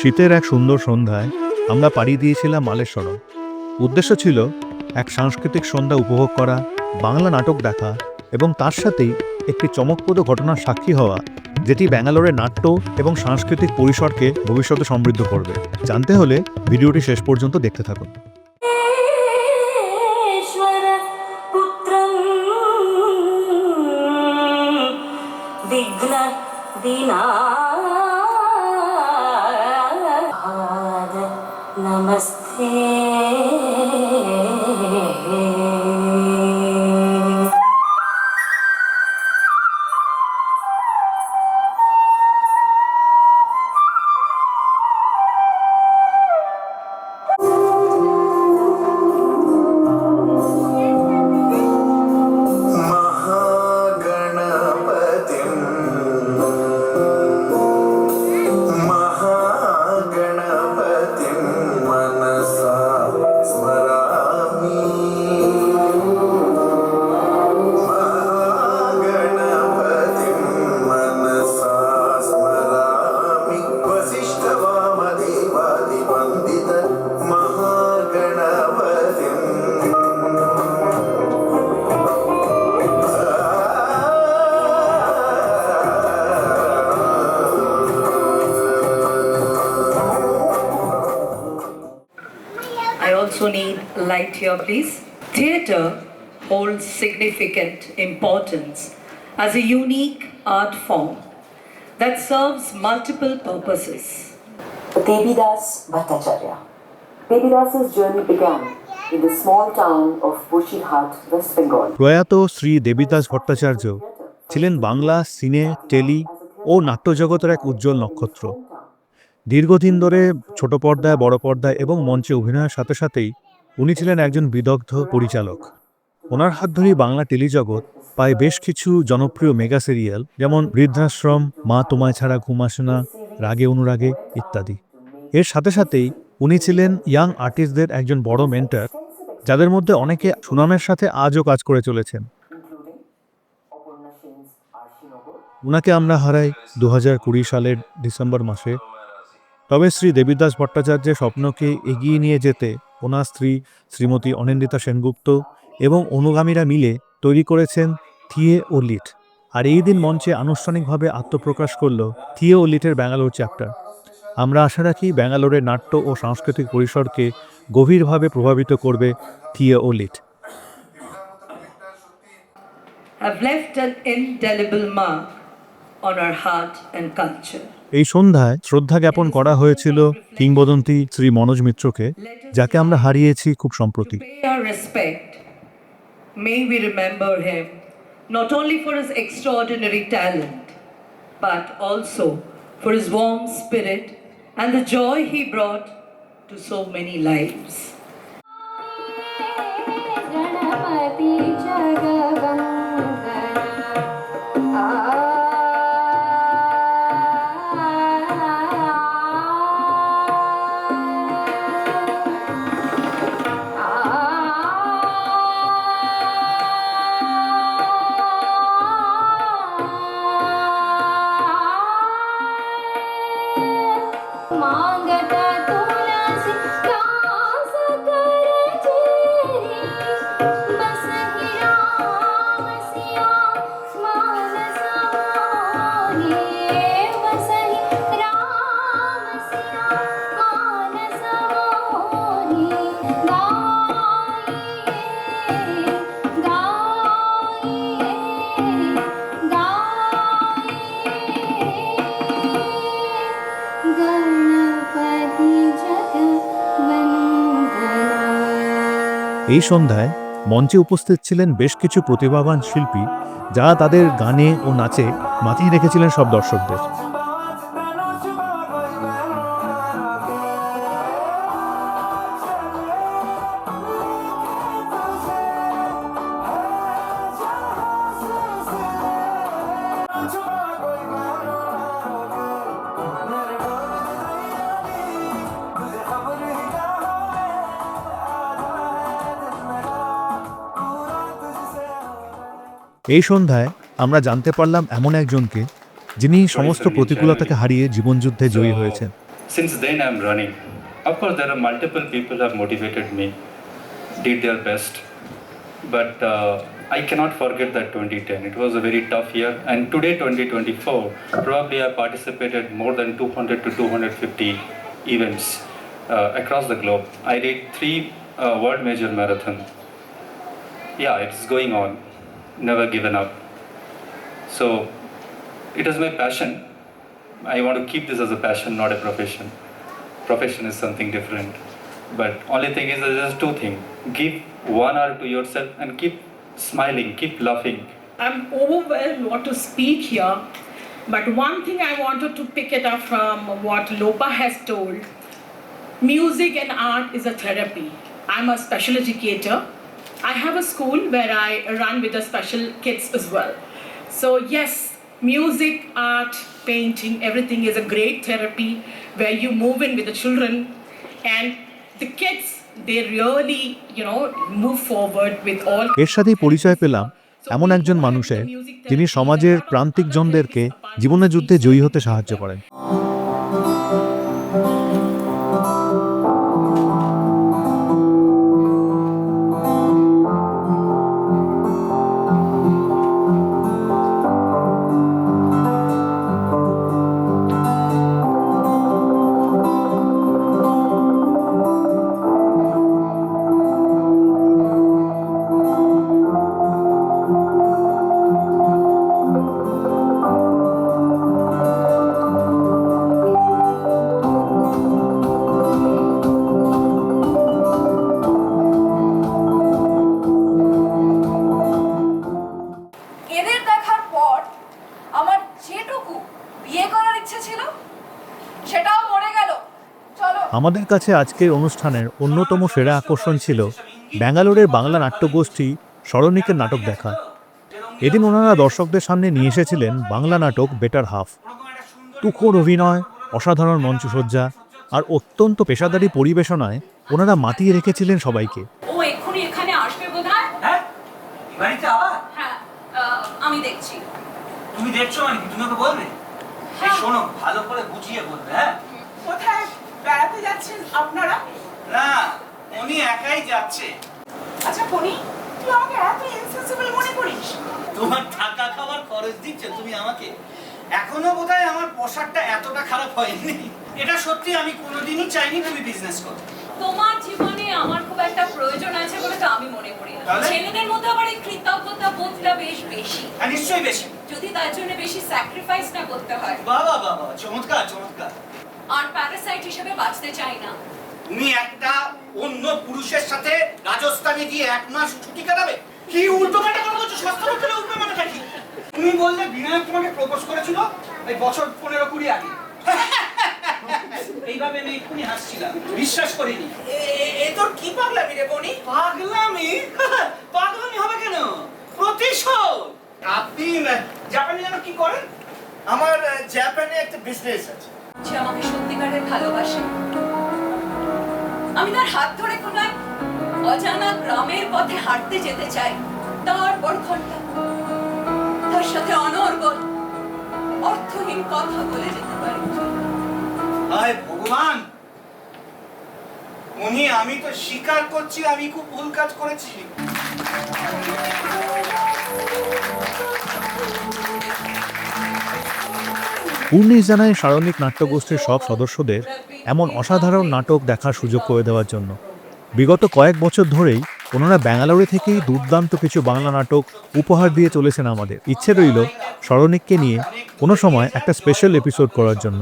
শীতের এক সুন্দর সন্ধ্যায় আমরা পাড়ি দিয়েছিলাম মালেশ্বরম। উদ্দেশ্য ছিল এক সাংস্কৃতিক সন্ধ্যা উপভোগ করা, বাংলা নাটক দেখা এবং তার সাথেই একটি চমকপ্রদ ঘটনার সাক্ষী হওয়া, যেটি ব্যাঙ্গালোরের নাট্য এবং সাংস্কৃতিক পরিসরকে ভবিষ্যতে সমৃদ্ধ করবে। জানতে হলে ভিডিওটি শেষ পর্যন্ত দেখতে থাকুন। দিনা Namaste. Also need light here, please. Theatre holds significant importance as a unique art form that serves multiple purposes. Devidas Bhattacharya. Devidas's journey began in the small town of Bushirhat, West Bengal. প্রয়াত শ্রী দেবিদাস ভট্টাচার্য ছিলেন বাংলা সিনে tele ও নাট্যজগতের এক উজ্জ্বল নক্ষত্র দীর্ঘদিন ধরে ছোট পর্দায়, বড় পর্দায় এবং মঞ্চে অভিনয়ের সাথে সাথেই উনি ছিলেন একজন বিদগ্ধ পরিচালক। ওনার হাত ধরেই বাংলা টেলিজগৎ পায় বেশ কিছু জনপ্রিয় মেগা সিরিয়াল, যেমন বৃদ্ধাশ্রম, মা তোমায় ছাড়া ঘুম আসে না, রাগে অনুরাগে ইত্যাদি। এর সাথে সাথেই উনি ছিলেন ইয়াং আর্টিস্টদের একজন বড় মেন্টার, যাদের মধ্যে অনেকে সুনামের সাথে আজও কাজ করে চলেছেন। উনাকে আমরা হারাই দু হাজার কুড়ি সালের ডিসেম্বর মাসে তবে শ্রী দেবীদাস ভট্টাচার্যের স্বপ্নকে এগিয়ে নিয়ে যেতে ওনার স্ত্রী শ্রীমতী অনিন্দিতা সেনগুপ্ত এবং অনুগামীরা মিলে তৈরি করেছেন থিয়ে ও লিট। আর এই দিন মঞ্চে আনুষ্ঠানিকভাবে আত্মপ্রকাশ করল থিয়ে ও লিটের ব্যাঙ্গালোর চ্যাপ্টার। আমরা আশা রাখি ব্যাঙ্গালোরের নাট্য ও সাংস্কৃতিক পরিসরকে গভীরভাবে প্রভাবিত করবে থিয়ে ও লিট। Have left an indelible mark on our heart and culture. এই সন্ধ্যায় শ্রদ্ধা জ্ঞাপন করা হয়েছিল কিংবদন্তি শ্রী মনোজ মিত্রকে, যাকে আমরা হারিয়েছি খুব সম্প্রতি and the joy he brought to so many lives. এই সন্ধ্যায় মঞ্চে উপস্থিত ছিলেন বেশ কিছু প্রতিভাবান শিল্পী, যারা তাদের গানে ও নাচে মাতিয়ে রেখেছিলেন সব দর্শকদের। এই সন্ধ্যায় আমরা জানতে পারলাম এমন একজনকে যিনি সমস্ত প্রতিকূলতাকে হারিয়ে জীবনযুদ্ধে জয়ী হয়েছেন since then I'm running. Of course, there are multiple people have motivated me, did their best, but uh, I cannot forget that 2010. It was a very tough year, and today, 2024, probably I participated more than 200 to 250 events uh, across the globe. I did three uh, world major marathon. Yeah, it's going on. Never given up. So, it is my passion. I want to keep this as a passion, not a profession. Profession is something different. But only thing is, there's just two things. Give one hour to yourself and keep smiling, keep laughing. I'm overwhelmed what to speak here, but one thing I wanted to pick it up from what Lopa has told. Music and art is a therapy. I'm a special educator. I have a school where I run with the special kids as well. So yes, music, art, painting, everything is a great therapy where you move in with the children and the kids they really, you know, move forward with all এর সাথেই পরিচয় পেলাম এমন একজন মানুষের যিনি সমাজের প্রান্তিক জনদেরকে জীবনের যুদ্ধে জয়ী হতে সাহায্য করেন আমাদের কাছে আজকের অনুষ্ঠানের অন্যতম সেরা আকর্ষণ ছিল ব্যাঙ্গালোরের বাংলা নাট্যগোষ্ঠী স্মরণিকের নাটক দেখা। এদিন ওনারা দর্শকদের সামনে নিয়ে এসেছিলেন বাংলা নাটক বেটার হাফ তুখোর অভিনয় অসাধারণ মঞ্চসজ্জা আর অত্যন্ত পেশাদারি পরিবেশনায় ওনারা মাতিয়ে রেখেছিলেন সবাইকে। ও এক্ষুনি এখানে আসবে বোধহয়? হ্যাঁ? বাড়িতে আবার? হ্যাঁ আমি দেখছি। তুমি দেখছ মানে তুমি ওকে বলবে? হ্যাঁ। শোনো ভালো করে বুঝিয়ে বলবে হ্যাঁ? কোথায়? বেড়াতে যাচ্ছেন আপনারা? না উনি একাই যাচ্ছে। আচ্ছা ফণি তুই আমাকে এত ইনসেন্সিবল মনে করিস? তোমার টাকা খাবার খরচ দিচ্ছে তুমি আমাকে। এখনও বোধহয় আমার পোশাকটা এতটা খারাপ হয়নি। এটা সত্যি আমি কোনোদিনই চাইনি তুমি বিজনেস করো। তোমার জীবনে আমার খুব একটা প্রয়োজন আছে বলে তো আমি মনে করি না। ছেলেদের মধ্যে আবার এই কৃতজ্ঞতা বোধটা বেশ বেশি। হ্যাঁ নিশ্চয়ই বেশি। যদি তার জন্য বেশি স্যাক্রিফাইস না করতে হয়। বাবা বাবা চমৎকার চমৎকার। আর প্যারাসাইট হিসেবে বাঁচতে চাই না। তুমি একটা অন্য পুরুষের সাথে রাজস্থানে গিয়ে এক মাস ছুটি কাটাবে? কি উল্টো পাল্টা কথা বলছো? সস্তা লোকের উল্টো পাল্টা কি? তুমি বললে বিনায়ক তোমাকে প্রপোজ করেছিল এই বছর পনেরো কুড়ি আগে। এইভাবে আমি এক্ষুনি হাসছিলাম বিশ্বাস করিনি। এ তোর কি পাগলামি রে বনি? পাগলামি? পাগলামি হবে কেন? প্রতিশোধ! আপনি জাপানে যেন কি করেন? আমার জাপানে একটা বিজনেস আছে। যে আমাকে সত্যিকারের ভালোবাসে। আমি তার হাত ধরে কোনো এক অজানা গ্রামের পথে হাঁটতে যেতে চাই। তারপর ঘণ্টা তার সাথে অনর্গল, অর্থহীন কথা বলে যেতে পারি। হায় ভগবান! উনি, আমি তো স্বীকার করছি, আমি খুব ভুল কাজ করেছি। পূর্ণিশ জানায়, সারণিক নাট্যগোষ্ঠীর সব সদস্যদের এমন অসাধারণ নাটক দেখার সুযোগ করে দেওয়ার জন্য। বিগত কয়েক বছর ধরেই ওনারা ব্যাঙ্গালোরে থেকেই দুর্দান্ত কিছু বাংলা নাটক উপহার দিয়ে চলেছেন আমাদের। ইচ্ছে রইল সরণিককে নিয়ে কোনো সময় একটা স্পেশাল এপিসোড করার জন্য।